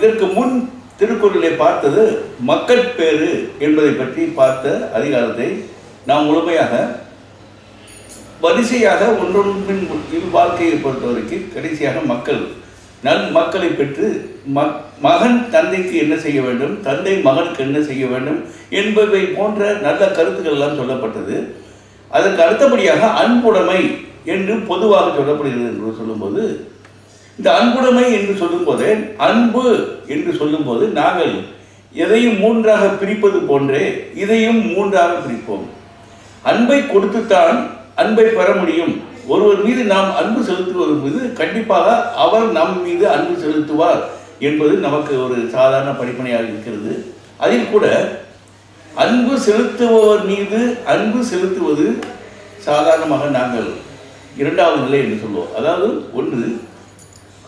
இதற்கு முன் திருக்குறளை பார்த்தது மக்கள் பேறு என்பதை பற்றி பார்த்த அதிகாரத்தை நாம் முழுமையாக வரிசையாக ஒன்றொன்றின் இரு வாழ்க்கையை பொறுத்தவரைக்கும் கடைசியாக மக்கள் நல் மக்களை பெற்று மக் மகன் தந்தைக்கு என்ன செய்ய வேண்டும் தந்தை மகனுக்கு என்ன செய்ய வேண்டும் என்பவை போன்ற நல்ல கருத்துக்கள் எல்லாம் சொல்லப்பட்டது. அதற்கு அடுத்தபடியாக அன்புடைமை என்று பொதுவாக சொல்லப்படுகிறது என்று சொல்லும்போது இந்த அன்புடைமை என்று சொல்லும்போது அன்பு என்று சொல்லும்போது நாங்கள் எதையும் மூன்றாக பிரிப்பது போன்றே இதையும் மூன்றாக பிரிப்போம். அன்பை கொடுத்துத்தான் அன்பை பெற முடியும். ஒருவர் மீது நாம் அன்பு செலுத்துவது மீது கண்டிப்பாக அவர் நம் மீது அன்பு செலுத்துவார் என்பது நமக்கு ஒரு சாதாரண படிப்பனையாக இருக்கிறது. அதில் கூட அன்பு செலுத்துபவர் மீது அன்பு செலுத்துவது சாதாரணமாக நாங்கள் இரண்டாவது நிலை என்று சொல்லுவோம் அதாவது ஒன்று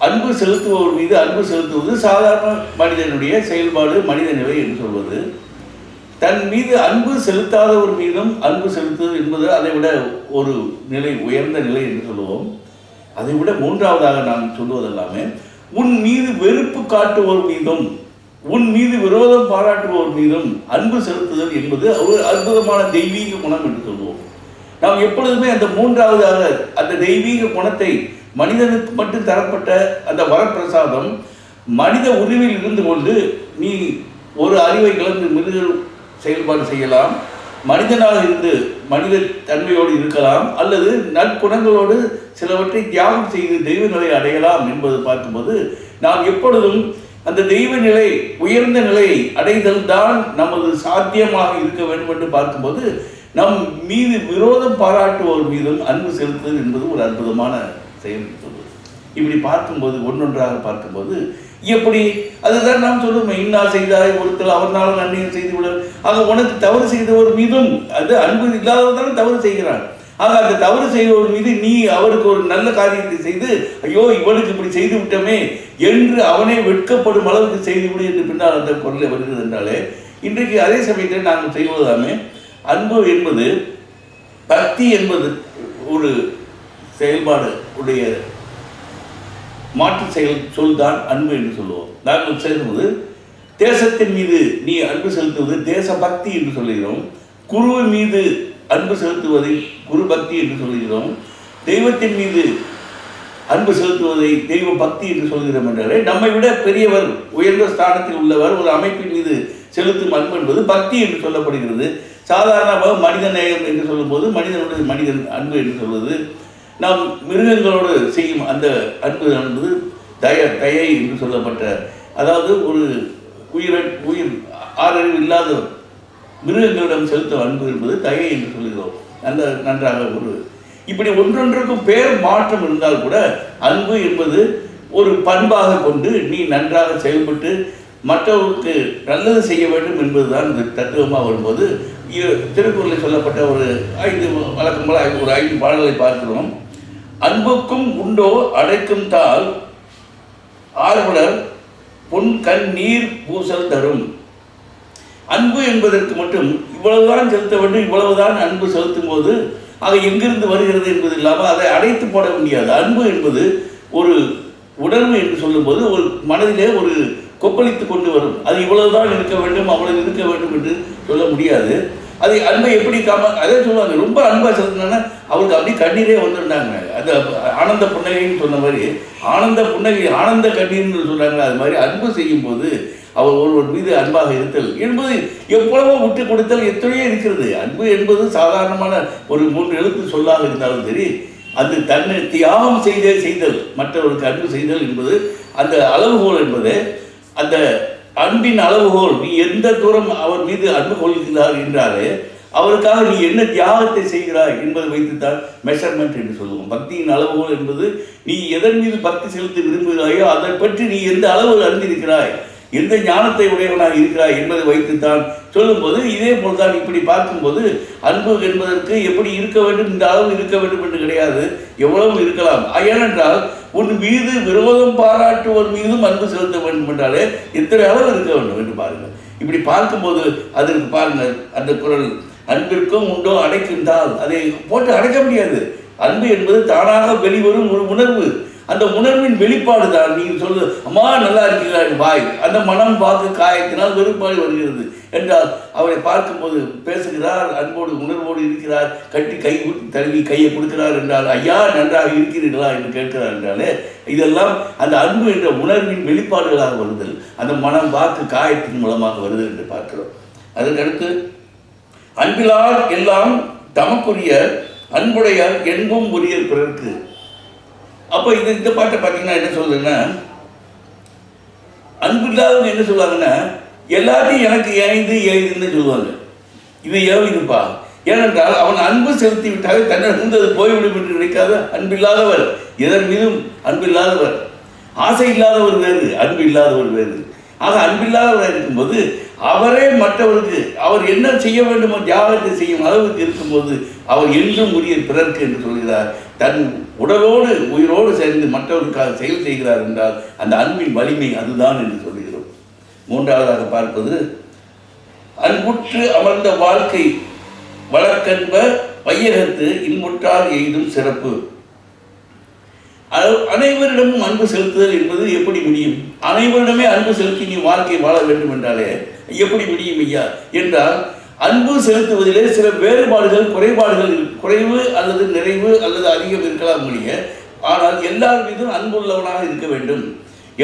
அன்பு செலுத்துபவர் மீது அன்பு செலுத்துவது சாதாரண மனிதனுடைய செயல்பாடு மனித நிலை என்று சொல்வது. தன் மீது அன்பு செலுத்தாதவர் மீதும் அன்பு செலுத்துவது என்பது அதை விட ஒரு நிலை உயர்ந்த நிலை என்று சொல்லுவோம். அதை விட மூன்றாவதாக நாம் சொல்லுவதெல்லாமே உன் மீது வெறுப்பு காட்டுவோர் மீதும் உன் மீது விரோதம் பாராட்டுவோர் மீதும் அன்பு செலுத்துதல் என்பது ஒரு அற்புதமான தெய்வீக குணம் என்று சொல்லுவோம். நாம் எப்பொழுதுமே அந்த மூன்றாவதாக அந்த தெய்வீக குணத்தை மனிதனுக்கு மட்டும் தரப்பட்ட அந்த வரப்பிரசாதம் மனித உரிமையில் இருந்து கொண்டு நீ ஒரு அறிவை கலந்து மிருக செயல்பாடு செய்யலாம். மனிதனாக இருந்து மனித தன்மையோடு இருக்கலாம். அல்லது நற்குணங்களோடு சிலவற்றை தியாகம் செய்து தெய்வ நிலை அடையலாம் என்பது பார்க்கும்போது நாம் எப்பொழுதும் அந்த தெய்வ நிலை உயர்ந்த நிலை அடைதல் தான் நமது சாத்தியமாக இருக்க வேண்டும் என்று பார்க்கும்போது நம் மீது விரோதம் பாராட்டுவோர் மீதும் அன்பு செலுத்துதல் என்பது ஒரு அற்புதமான செயல்படுவது இப்படி பார்க்கும்போது ஒன்றொன்றாக பார்க்கும்போது எப்படி? அதுதான் நாம் சொல்லுவோம் இன்னார் செய்தாய் ஒருத்தர் அவர்னாலும் நன்மையும் செய்து விட ஆக உனக்கு தவறு செய்தவர் மீதும் அது அன்பு இல்லாதவர்தானே தவறு செய்கிறான் ஆக அந்த தவறு செய்தவர் மீது நீ அவருக்கு ஒரு நல்ல காரியத்தை செய்து ஐயோ இவனுக்கு இப்படி செய்து விட்டோமே என்று அவனே வெட்கப்படும் அளவுக்கு செய்து விடு என்று பின்னால் அந்த குரலை வருகிறது என்றாலே இன்றைக்கு அதே சமயத்தில் நாங்கள் செய்வதாமே அன்பு என்பது பக்தி என்பது ஒரு செயல்பாடு உடைய மாற்று செயல் சொல் தான் அன்பு என்று சொல்லுவோம். நாங்கள் சேர்வது தேசத்தின் மீது நீ அன்பு செலுத்துவது தேச பக்தி என்று சொல்லுகிறோம். குருவின் மீது அன்பு செலுத்துவதை குரு பக்தி என்று சொல்லுகிறோம். தெய்வத்தின் மீது அன்பு செலுத்துவதை தெய்வ பக்தி என்று சொல்கிறோம் என்றாலே நம்மை விட பெரியவர் உயர்ந்த ஸ்தானத்தில் உள்ளவர் ஒரு அமைப்பின் மீது செலுத்தும் அன்பு என்பது பக்தி என்று சொல்லப்படுகிறது. சாதாரணமாக மனித நேயம் என்று சொல்லும்போது மனிதனுடைய மனிதன் அன்பு என்று சொல்வது நாம் மிருகங்களோடு செய்யும் அந்த அன்பு என்பது தய தயை என்று சொல்லப்பட்ட அதாவது ஒரு உயிர உயிர் ஆறறிவு இல்லாத மிருகங்களிடம் செலுத்தும் அன்பு என்பது தயை என்று சொல்கிறோம் நல்ல நன்றாக ஒரு இப்படி ஒன்றொன்றுக்கும் பேர் மாற்றம் இருந்தால் கூட அன்பு என்பது ஒரு பண்பாக கொண்டு நீ நன்றாக செயல்பட்டு மற்றவருக்கு நல்லது செய்ய வேண்டும் என்பதுதான் இந்த தத்துவமாக வரும்போது திருக்குறளில் சொல்லப்பட்ட ஒரு ஐந்து வழக்கம் போல ஒரு ஐந்து பாடல்களை பார்க்கிறோம். அன்புக்கும் உண்டோ அடைக்கும் தால் ஆர்வலர் பொன் கண் நீர் பூசல் தரும். அன்பு என்பதற்கு மட்டும் இவ்வளவுதான் செலுத்த வேண்டும் இவ்வளவுதான் அன்பு செலுத்தும் போது அது எங்கிருந்து வருகிறது என்பது இல்லாமல் அதை அடைத்து போட முடியாது. அன்பு என்பது ஒரு உணர்வு என்று சொல்லும்போது ஒரு மனதிலே ஒரு கொப்பளித்து கொண்டு வரும். அது இவ்வளவுதான் இருக்க வேண்டும் அவ்வளவு இருக்க வேண்டும் என்று சொல்ல முடியாது. அது அன்பை எப்படி காம அதே சொல்லுவாங்க ரொம்ப அன்பாக செலுத்தினா அவருக்கு அப்படியே கண்ணீரே வந்துருந்தாங்க. அது ஆனந்த புன்னகைன்னு சொன்ன மாதிரி ஆனந்த புன்னகை ஆனந்த கண்ணீர்னு சொல்கிறாங்க அது மாதிரி அன்பு செய்யும் போது அவர் ஒருவர் மீது அன்பாக இருத்தல் என்பது எவ்வளவோ விட்டு கொடுத்தல் எத்தனையோ இருக்கிறது. அன்பு என்பது சாதாரணமான ஒரு மூன்று எழுத்து சொல்லாக இருந்தாலும் சரி அது தன்னை தியாகம் செய்தே செய்தல் மற்றவருக்கு அன்பு செய்தல் என்பது அந்த அளவுகோல் என்பது அந்த அன்பின் அளவுகோல் நீ எந்த தூரம் அவர் மீது அன்பு கொள்கிறார் என்றாலே அவருக்காக நீ என்ன தியாகத்தை செய்கிறாய் என்பதை வைத்துத்தான் மெஷர்மெண்ட் என்று சொல்லுவோம். பக்தியின் அளவுகோல் என்பது நீ எதன் மீது பக்தி செலுத்த விரும்புகிறாயோ அதை பற்றி நீ எந்த அளவில் அறிந்திருக்கிறாய் எந்த ஞானத்தை உடையவனாக இருக்கிறாய் என்பதை வைத்துத்தான் சொல்லும்போது இதே போல்தான் இப்படி பார்க்கும்போது அன்பு என்பதற்கு எப்படி இருக்க வேண்டும் இந்த அளவு இருக்க வேண்டும் என்று கிடையாது எவ்வளவு இருக்கலாம். ஏனென்றால் உன் மீது விரோதம் பாராட்டுவோர் மீதும் அன்பு செலுத்த வேண்டும் என்றாலே இத்தனை அளவு இருக்க வேண்டும் என்று பாருங்கள். இப்படி பார்க்கும்போது அதற்கு பாருங்கள் அந்த குரல் அன்பிற்கும் உண்டோ அடைக்கின்றால். அதை போட்டு அடைக்க முடியாது. அன்பு என்பது தானாக வெளிவரும் ஒரு உணர்வு. அந்த உணர்வின் வெளிப்பாடு தான். நீ சொல்லு அம்மா நல்லா இருக்கிறாய் வாய். அந்த மனம் பார்க்க காயத்தினால் வெறுப்பாடு வருகிறது. என்றால் அவரை பார்க்கும்போது பேசுகிறார் அன்போடு உணர்வோடு இருக்கிறார் கட்டி கை தழுவி கையை கொடுக்கிறார் என்றால் ஐயா நன்றாக இருக்கிறீர்களா? என்று கேட்கிறார் என்றாலே இதெல்லாம் அந்த அன்பு என்ற உணர்வின் வெளிப்பாடுகளாக வருதல். அந்த மனம் வாக்கு காயத்தின் மூலமாக வருதல் என்று பார்க்கிறோம். அதற்கடுத்து அன்பிலால் எல்லாம் தமக்குரிய அன்புடைய என்பும் உரிய பிறர்க்கு அப்போ இது இந்த பாட்டை பார்த்தீங்கன்னா என்ன சொல்லுதுன்னா அன்பு இல்லாதவங்க என்ன சொல்லுவாங்கன்னா எல்லாத்தையும் எனக்கு ஏய்ந்து ஏய்துன்னு சொல்லுவாங்க. இது ஏவிதுப்பா ஏனென்றால் அவன் அன்பு செலுத்தி விட்டால் தன்னை அது போய்விடும் என்று நினைக்காத அன்பில்லாதவர். எதன் மீதும் அன்பில்லாதவர். ஆசை இல்லாதவர் வேறு அன்பு இல்லாதவர் வேறு. ஆக அன்பில்லாதவராக இருக்கும்போது அவரே மற்றவருக்கு அவர் என்ன செய்ய வேண்டுமோ தியாகத்தை செய்யும் அளவுக்கு இருக்கும்போது அவர் என்றும் உரிய பிறர்க்கு என்று சொல்கிறார். தன் உடலோடு உயிரோடு சேர்ந்து மற்றவருக்காக செயல் செய்கிறார் என்றால் அந்த அன்பின் வலிமை அதுதான் என்று சொல்கிறோம். மூன்றாவதாக பார்ப்பது அன்புற்று அமர்ந்த வாழ்க்கை வழக்கன்ப வையகத்து இன்முற்றார் எய்தும் சிறப்பு. அனைவரிடமும் அன்பு செலுத்துதல் என்பது எப்படி முடியும்? அனைவரிடமே அன்பு செலுத்தி நீ வாழ்க்கை வாழ வேண்டும் என்றாலே எப்படி முடியும் ஐயா? என்றால் அன்பு செலுத்துவதிலே சில வேறுபாடுகள் குறைபாடுகள் குறைவு அல்லது நிறைவு அல்லது அதிகம் இருக்கலாம் ஒழிய ஆனால் எல்லார் மீதும் அன்புள்ளவனாக இருக்க வேண்டும்.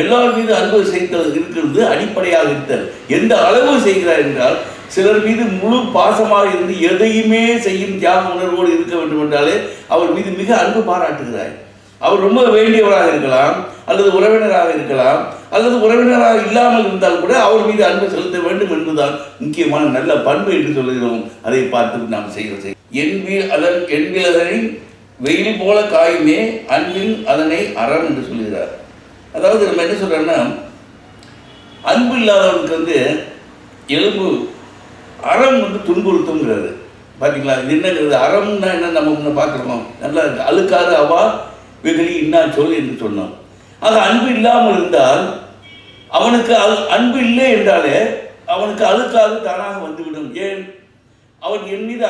எல்லார் மீது அன்பு செய்தல் இருக்கிறது அடிப்படையாக இருத்தல். எந்த அளவு செய்கிறார் என்றால் சிலர் மீது முழு பாசமாக இருந்து எதையுமே செய்யும் தியாக உணர்வோடு இருக்க வேண்டும் என்றாலே அவர் மீது மிக அன்பு பாராட்டுகிறார் அவர் ரொம்ப வேண்டியவராக இருக்கலாம் அல்லது உறவினராக இருக்கலாம் அல்லது உறவினராக இல்லாமல் இருந்தால் கூட அவர் மீது அன்பு செலுத்த வேண்டும் என்பதுதான் முக்கியமான நல்ல பண்பு என்று சொல்கிறோம் அதை பார்த்து நாம் செய்கிற செய் என்பில் அதன் என்பில் அதனை வெயில் போல காயுமே அன்பில் அதனை அறம் என்று சொல்கிறார் அதாவது நம்ம என்ன சொல்றேன்னா அன்பு இல்லாதவனுக்கு வந்து எலும்பு அறம் வந்து துன்புறுத்துங்கிறது பார்த்தீங்களா இது என்னங்கிறது? அறம்னா என்ன? நம்ம முன்ன பார்க்குறோம் நல்லா இருக்கு. அழுக்காறு அவா வெகுளி இன்னா சொல் என்று சொன்னான் ஆக அன்பு இல்லாமல் இருந்தால் அவனுக்கு அல் அன்பு இல்லை என்றாலே அவனுக்கு அழுக்காக தானாக வந்துவிடும். ஏன்? அவன் என் மீது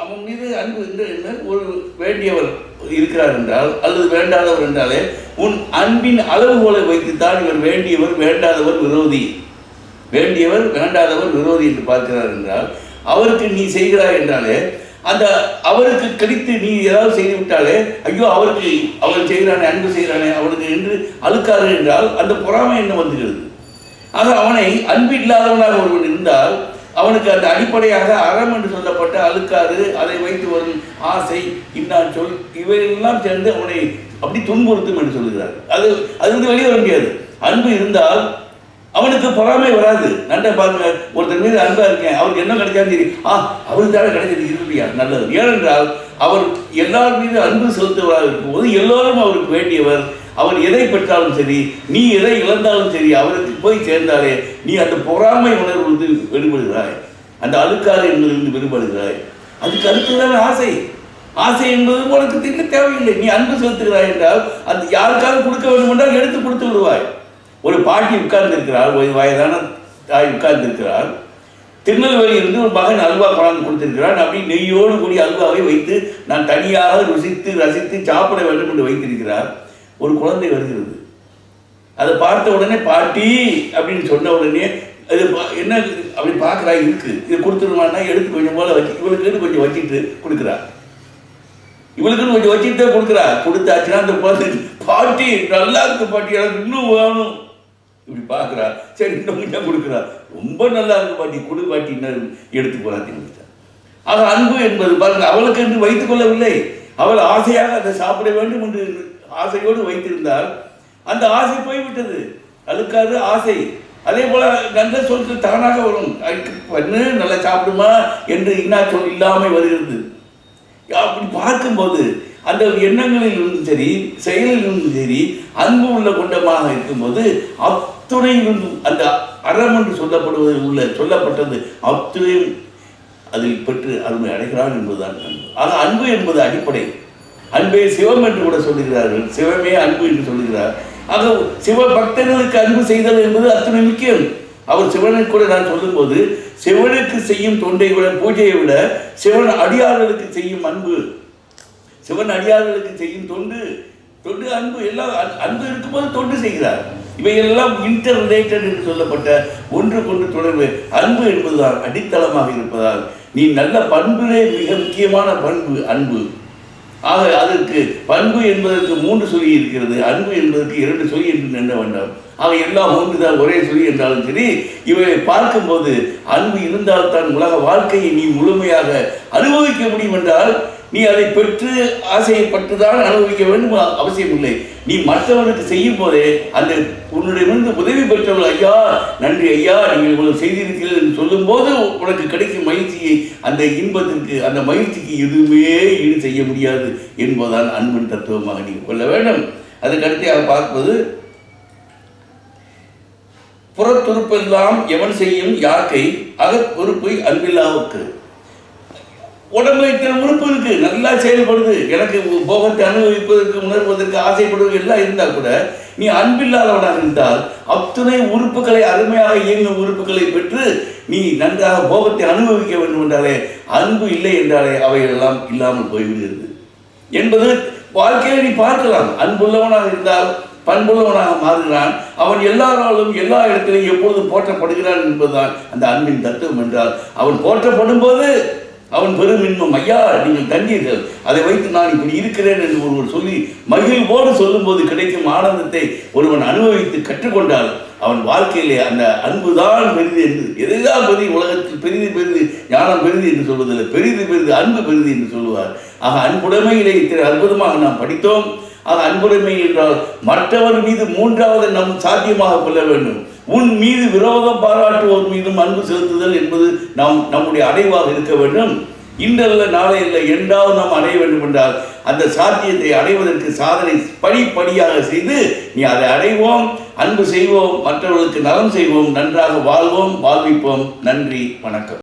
அவன் மீது அன்பு என்று ஒரு வேண்டியவர் இருக்கிறார் என்றால் அல்லது வேண்டாதவர் என்றாலே உன் அன்பின் அளவுகோலை வைத்துத்தான் இவர் வேண்டியவர் வேண்டாதவர் விரோதி. வேண்டியவர் வேண்டாதவர் விரோதி என்று பார்க்கிறார் என்றால் அவருக்கு நீ செய்கிறாய் என்றாலே அந்த அவருக்கு கிடைத்து நீ ஏதாவது செய்து விட்டாலே ஐயோ அவருக்கு அவன் செய்கிறானே அன்பு செய்கிறானே அவனுக்கு என்று அழுக்காறு என்றால் அந்த பொறாமை என்ன வந்துகிறது? ஆக அவனை அன்பு இல்லாதவனாக ஒருவன் இருந்தால் அவனுக்கு அந்த அடிப்படையாக அறம் என்று சொல்லப்பட்ட அழுக்காறு அதை வைத்து வரும் ஆசை இன்னான் சொல் இவையெல்லாம் சேர்ந்து அவனை அப்படி துன்புறுத்தும் என்று சொல்கிறார். அது அது வந்து வெளியே வர முடியாது. அன்பு இருந்தால் அவனுக்கு பொறாமை வராது. நன்றா பாருங்க ஒருத்தர் மீது அன்பா இருக்கேன் அவருக்கு என்ன கிடைச்சாலும் சரி ஆ அவருக்கு தானே கிடைச்சது இருப்பியா? நல்லது. ஏனென்றால் அவர் எல்லார் மீது அன்பு செலுத்துவராக இருக்கும்போது எல்லோரும் அவருக்கு வேண்டியவர். அவர் எதை பெற்றாலும் சரி நீ எதை இழந்தாலும் சரி அவருக்கு போய் சேர்ந்தாலே நீ அந்த பொறாமை உணர்வு வந்து வெளிப்படுகிறாய். அந்த அழுக்காறு என்பதிலிருந்து வெளிப்படுகிறாய். அதுக்கு அடுத்ததான ஆசை. ஆசை என்பது உனக்கு திட்ட தேவையில்லை. நீ அன்பு செலுத்துகிறாய் என்றால் அந்த யாருக்காவது கொடுக்க வேண்டும் என்றால் எடுத்து கொடுத்து விடுவாய். ஒரு பாட்டி உட்கார்ந்திருக்கிறார் ஒரு வயதான தாய் உட்கார்ந்து இருக்கிறார் திருநெல்வேலியிலிருந்து ஒரு மகன் அல்வா கொண்டாந்து கொடுத்திருக்கிறான் அப்படி நெய்யோடு கூடிய அல்வாவை வைத்து நான் தனியாக ருசித்து ரசித்து சாப்பிட வேண்டும் என்று வைத்திருக்கிறார். ஒரு குழந்தை வருகிறது. அதை பார்த்த உடனே பாட்டி அப்படின்னு சொன்ன உடனே அது பா- என்ன அப்படி பார்க்குறா இருக்கு. இது கொடுத்துருமான்னா எடுத்து கொஞ்சம் போல வச்சு இவளுக்குன்னு கொஞ்சம் வச்சுட்டு கொடுக்குறா இவளுக்குன்னு கொஞ்சம் வச்சுட்டு தான் கொடுக்குறா கொடுத்தாச்சுன்னா அந்த குழந்தை பாட்டி நல்லா இருக்கு பாட்டி. எனக்கு இன்னும் வேணும். இப்படி பார்க்குறா. சரி இன்னும் கொஞ்சம் கொடுக்குறா. ரொம்ப நல்லா இருக்கு பாட்டி கொடு பாட்டி என்ன எடுத்து போறா தின்னு ஆக அன்பு என்பது பாருங்க அவளுக்கு என்று வைத்துக் கொள்ளவில்லை. அவள் ஆசையாக அதை சாப்பிட வேண்டும் என்று ஆசையோடு வைத்திருந்தால் அந்த ஆசை போய்விட்டது. அழுக்காது ஆசை. அதே போல நல்ல சொற்கள் தானாக வரும். பண்ணு நல்லா சாப்பிடுமா? என்று இன்னா சொல் இல்லாமல் வருகிறது. அப்படி பார்க்கும்போது அந்த எண்ணங்களில் இருந்தும் சரி செயலில் இருந்தும் சரி அன்பு உள்ள குண்டமாக இருக்கும்போது அப் அத்துணையிலிருந்தும் அந்த அறம் என்று சொல்லப்படுவதில் உள்ள சொல்லப்பட்டது அத்துணையும் அதில் பெற்று அருமை அடைகிறான் என்பதுதான் அன்பு. ஆக அன்பு என்பது அடிப்படை. அன்பே சிவம் என்று கூட சொல்லுகிறார்கள். சிவமே அன்பு என்று சொல்லுகிறார். ஆக சிவ பக்தர்களுக்கு அன்பு செய்தல் என்பது அத்துணை முக்கியம். அவர் சிவனை கூட நான் சொல்லும்போது சிவனுக்கு செய்யும் தொண்டை விட பூஜையை விட சிவன் அடியார்களுக்கு செய்யும் அன்பு. சிவன் அடியார்களுக்கு செய்யும் தொண்டு. தொண்டு அன்பு எல்லாம் அன்பு இருக்கும்போது தொண்டு செய்கிறார். இவையெல்லாம் இன்டர் ரிலேட்டட் என்று சொல்லப்பட்ட ஒன்றுக்கொன்று தொடர்பு. அன்பு என்பதுதான் அடித்தளமாக இருப்பதால். நீ நல்ல பண்பிலே மிக முக்கியமான பண்பு அன்பு. ஆக அதற்கு பண்பு என்பதற்கு மூன்று சொல்லி இருக்கிறது. அன்பு என்பதற்கு இரண்டு சொல்லி என்று நின்ற வேண்டாம் ஆக எல்லாம் ஒன்றுதான் ஒரே சொல்லி என்றாலும் சரி இவை பார்க்கும்போது அன்பு இருந்தால்தான் உலக வாழ்க்கையை நீ முழுமையாக அனுபவிக்க முடியும் என்றால் நீ அதை பெற்று ஆசைப்பட்டுதான் அனுபவிக்க வேண்டும் அவசியம் இல்லை நீ மற்றவனுக்கு செய்யும் போதே அந்த உன்னிடமிருந்து உதவி பெற்றவர்கள் ஐயா நன்றி ஐயா நீங்கள் இவ்வளவு செய்திருக்கிறீர்கள் என்று சொல்லும்போது உனக்கு கிடைக்கும் மகிழ்ச்சியை அந்த இன்பத்திற்கு அந்த மகிழ்ச்சிக்கு எதுவுமே ஈடு செய்ய முடியாது என்பதுதான் அன்பின் தத்துவமாக நீங்கள் கொள்ள வேண்டும். அதுக்கடுத்து பார்ப்பது புறத்துறுப்பெல்லாம் எவன் செய்யும் யாக்கை அகப்பொறுப்பை அன்பில்லாவுக்கு. உடம்புல இத்தனை உறுப்பு இருக்கு. நல்லா செயல்படுது. எனக்கு போகத்தை அனுபவிப்பதற்கு உணர்வதற்கு ஆசைப்படுவது எல்லாம் இருந்தால் கூட நீ அன்பில்லாதவனாக இருந்தால் அத்தனை உறுப்புகளை அருமையாக இயங்கும் உறுப்புகளை பெற்று நீ நன்றாக போகத்தை அனுபவிக்க வேண்டும் என்றாலே அன்பு இல்லை என்றாலே அவைகளெல்லாம் இல்லாமல் போய்விடுகிறது. என்பது வாழ்க்கையை நீ பார்க்கலாம். அன்புள்ளவனாக இருந்தால் பண்புள்ளவனாக மாறுகிறான். அவன் எல்லாராலும் எல்லா இடத்திலும் எப்பொழுதும் போற்றப்படுகிறான் என்பதுதான் அந்த அன்பின் தத்துவம் என்றால் அவன் போற்றப்படும் போது அவன் பெரும் இன்பம். ஐயா நீங்கள் தண்ணீர்கள். அதை வைத்து நான் இப்படி இருக்கிறேன் என்று ஒருவர் சொல்லி மகிழ்வோடு சொல்லும்போது கிடைக்கும் ஆனந்தத்தை ஒருவன் அனுபவித்து கற்றுக்கொண்டால் அவன் வாழ்க்கையிலே அந்த அன்புதான் பெரிது என்று எதைதான் பெரிய உலகத்தில் பெரிது பெரிது ஞானம் பெரிது என்று சொல்வதில்லை. பெரிது பெரிது அன்பு பெரிது என்று சொல்லுவார். ஆக அன்புடைமையிலே இத்தனை அற்புதமாக நாம் படித்தோம். ஆக அன்புடைமை என்றால் மற்றவர் மீது மூன்றாவது நம் சாத்தியமாக கொள்ள வேண்டும். உன் மீது விரோதம் பாராட்டுவோர் மீதும் அன்பு செலுத்துதல் என்பது நாம் நம்முடைய அடைவாக இருக்க வேண்டும். இன்றல்ல நாளை இல்லை என்றாவது நாம் அடைய வேண்டும் என்றால் அந்த சாத்தியத்தை அடைவதற்கு சாதனை படிப்படியாக செய்து நீ அதை அடைவோம் அன்பு செய்வோம் மற்றவர்களுக்கு நலம் செய்வோம் நன்றாக வாழ்வோம் வாழ்விப்போம். நன்றி வணக்கம்.